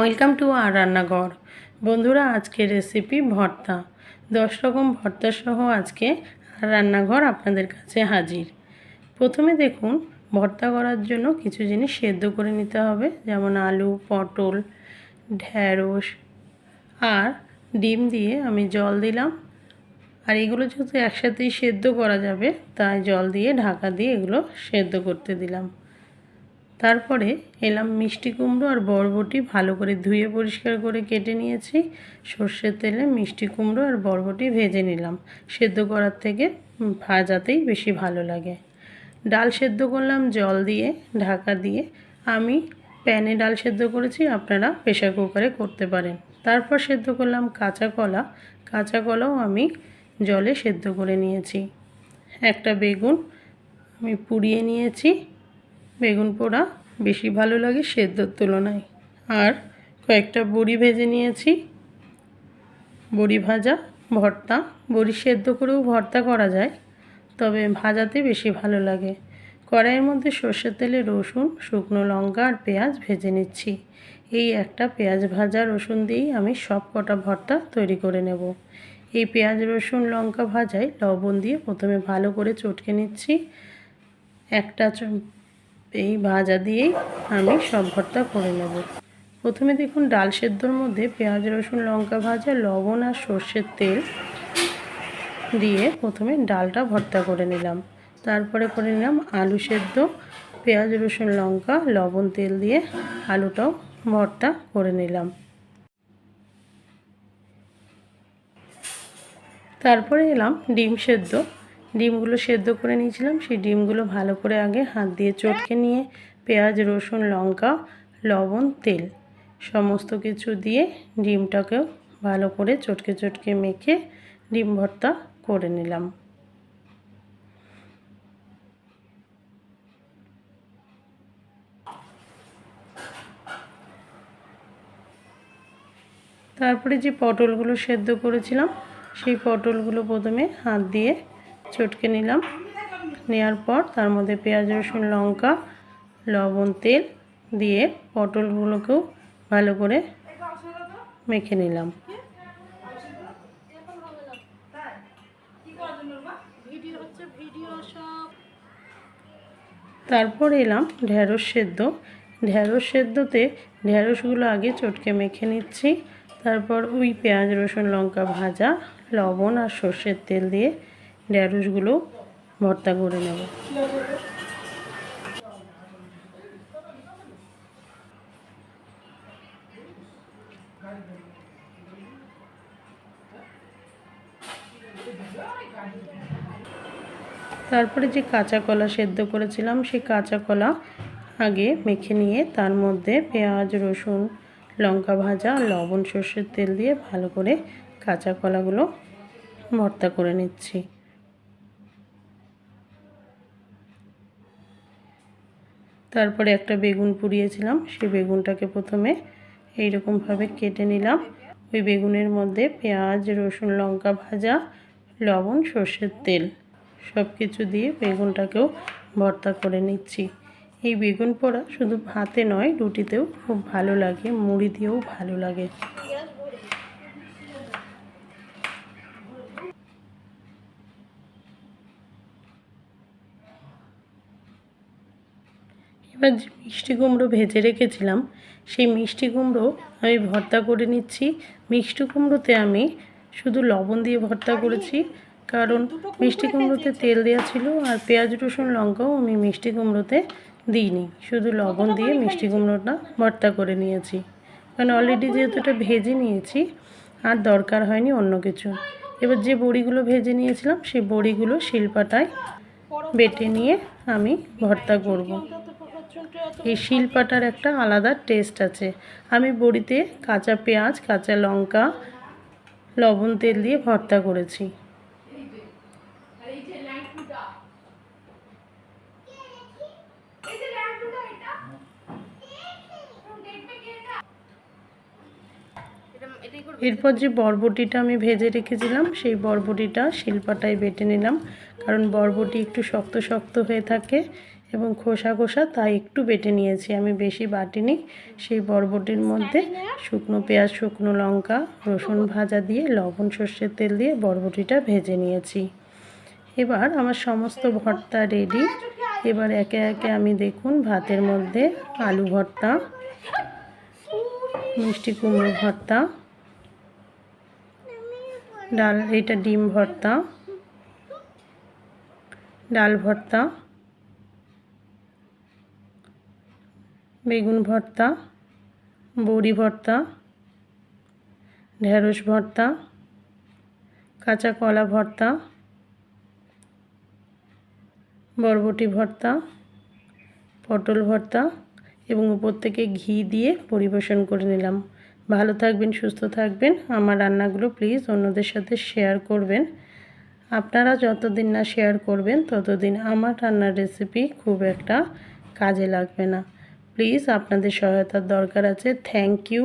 Welcome to আর রান্নাঘর। বন্ধুরা, আজকের রেসিপি ভর্তা। দশ রকম ভর্তা সহ আজকে আর রান্নাঘর আপনাদের কাছে হাজির। প্রথমে দেখুন, ভর্তা করার জন্য কিছু জিনিস সেদ্ধ করে নিতে হবে, যেমন আলু, পটল ঢ্যাঁড়স আর ডিম দিয়ে আমি জল দিলাম। আর এগুলো যেহেতু একসাথেই সেদ্ধ করা যাবে, তাই জল দিয়ে ঢাকা দিয়ে এগুলো সেদ্ধ করতে দিলাম। তারপরে এলাম মিষ্টি কুমড়ো আর বরবটি ভালো করে ধুয়ে পরিষ্কার করে কেটে নিয়েছি। সর্ষের তেলে মিষ্টি কুমড়ো আর বরবটি ভেজে নিলাম। সেদ্ধ করার থেকে ভাজাতেই বেশি ভালো লাগে। ডাল সেদ্ধ করলাম জল দিয়ে, ঢাকা দিয়ে। আমি প্যানে ডাল সেদ্ধ করেছি, আপনারা প্রেশার কুকারে করতে পারেন। তারপর সেদ্ধ করলাম কাঁচা কলা। কাঁচা কলাও আমি জলে সেদ্ধ করে নিয়েছি। একটা বেগুন আমি পুড়িয়ে নিয়েছি। বেগুন পোড়া বেশি ভালো লাগে সেদ্ধর তুলনায়। আর কয়েকটা বড়ি ভেজে নিয়েছি। বড়ি ভাজা, ভর্তা। বড়ি সেদ্ধ করেও ভর্তা করা যায়, তবে ভাজাতে বেশি ভালো লাগে। কড়াইয়ের মধ্যে সর্ষের তেলে রসুন, শুকনো লঙ্কা আর পেঁয়াজ ভেজে নিচ্ছি। এই একটা পেঁয়াজ ভাজা রসুন দিয়েই আমি সব কটা ভর্তা তৈরি করে নেব। এই পেঁয়াজ, রসুন, লঙ্কা ভাজায় লবণ দিয়ে প্রথমে ভালো করে চটকে নিচ্ছি। একটা এই ভাজা দিয়েই আমি সব ভর্তা করে নেব। প্রথমে দেখুন ডাল সেদ্ধর মধ্যে পেঁয়াজ, রসুন, লঙ্কা ভাজা, লবণ আর সর্ষের তেল দিয়ে প্রথমে ডালটা ভর্তা করে নিলাম। তারপরে করে নিলাম আলু সেদ্ধ, পেঁয়াজ, রসুন, লঙ্কা, লবণ, তেল দিয়ে আলুটাও ভর্তা করে নিলাম। তারপরে এলাম ডিম সেদ্ধ। ডিমগুলো সেদ্ধ করে নিয়েছিলাম। সেই ডিমগুলো ভালো করে আগে হাত দিয়ে চটকে নিয়ে পেঁয়াজ, রসুন, লঙ্কা, লবণ, তেল সমস্ত কিছু দিয়ে ডিমটাকেও ভালো করে চটকে চটকে মেখে ডিম ভর্তা করে নিলাম। তারপরে যে পটলগুলো সেদ্ধ করেছিলাম, সেই পটলগুলো প্রথমে হাত দিয়ে চটকে নিলাম। নেওয়ার পর তার মধ্যে পেঁয়াজ, রসুন, লঙ্কা, লবণ, তেল দিয়ে পটলগুলোকেও ভালো করে মেখে নিলাম। তারপর এলাম ঢ্যাঁড়স সেদ্ধ। ঢ্যাঁড়স সেদ্ধতে ঢ্যাঁড়সগুলো আগে চটকে মেখে নিচ্ছি। তারপর ওই পেঁয়াজ, রসুন, লঙ্কা ভাজা, লবণ আর সর্ষের তেল দিয়ে ঢ্যাঁড়সগুলো ভর্তা করে নেব। তারপরে যে কাঁচা কলা সেদ্ধ করেছিলাম, সেই কাঁচা কলা আগে মেখে নিয়ে তার মধ্যে পেঁয়াজ, রসুন, লঙ্কা ভাজা, লবণ, সর্ষের তেল দিয়ে ভালো করে কাঁচা কলাগুলো ভর্তা করে নিচ্ছি। তারপরে একটা বেগুন পুড়িয়েছিলাম সেই বেগুনটাকে প্রথমে এইরকমভাবে কেটে নিলাম। ওই বেগুনের মধ্যে পেঁয়াজ, রসুন, লঙ্কা ভাজা, লবণ, সর্ষের তেল সব কিছু দিয়ে বেগুনটাকেও ভর্তা করে নিচ্ছি। এই বেগুন পোড়া শুধু ভাতে নয়, রুটিতেও খুব ভালো লাগে, মুড়ি দিয়েও ভালো লাগে। এবার যে মিষ্টি কুমড়ো ভেজে রেখেছিলাম সেই মিষ্টি কুমড়ো আমি ভর্তা করে নিচ্ছি। মিষ্টি কুমড়োতে আমি শুধু লবণ দিয়ে ভর্তা করেছি কারণ মিষ্টি কুমড়োতে তেল দেওয়া ছিল আর পেঁয়াজ রসুন লঙ্কাও আমি মিষ্টি কুমড়োতে দিইনি। শুধু লবণ দিয়ে মিষ্টি কুমড়োটা ভর্তা করে নিয়েছি। কারণ অলরেডি যেহেতু এটা ভেজে নিয়েছি আর দরকার হয়নি অন্য কিছু। এবার যে বড়িগুলো ভেজে নিয়েছিলাম সেই বড়িগুলো শিলপাটায় বেটে নিয়ে আমি ভর্তা করব। এই শিলপাটার একটা আলাদা টেস্ট আছে। আমি বড়িতে কাঁচা পেঁয়াজ, কাঁচা লঙ্কা, লবণ তেল দিয়ে ভর্তা করেছি। এরপর যে বরবটিটা আমি ভেজে রেখেছিলাম, সেই বরবটিটা শিলপাটায় বেটে নিলাম। কারণ বরবটি একটু শক্ত শক্ত হয়ে থাকে এবং খোসা খোসা তাই একটু বেটে নিয়েছি। আমি বেশি বাটিনি সেই বরবটির মধ্যে শুকনো পেঁয়াজ শুকনো লঙ্কা রসুন ভাজা দিয়ে লবণ সর্ষের তেল দিয়ে বরবটিটা ভেজে নিয়েছি। এবার আমার সমস্ত ভর্তা রেডি। এবার একে একে আমি দেখুন ভাতের মধ্যে আলু ভর্তা মিষ্টি কুমড়ো ভর্তা ডাল এটা ডিম ভর্তা ডাল ভর্তা বেগুন ভর্তা, বড়ি ভর্তা, ঢেঁড়স ভর্তা, কাঁচা কলা ভর্তা, বরবটি ভর্তা, পটল ভর্তা এবং উপর থেকে ঘি দিয়ে পরিবেশন করে নিলাম। ভালো থাকবেন, সুস্থ থাকবেন। আমার রান্নাগুলো প্লিজ অন্যদের সাথে শেয়ার করবেন। আপনারা যতদিন না শেয়ার করবেন, ততদিন আমার রান্নার রেসিপি খুব একটা কাজে লাগবে না। প্লিজ আপনাদের সহায়তার দরকার আছে। Thank you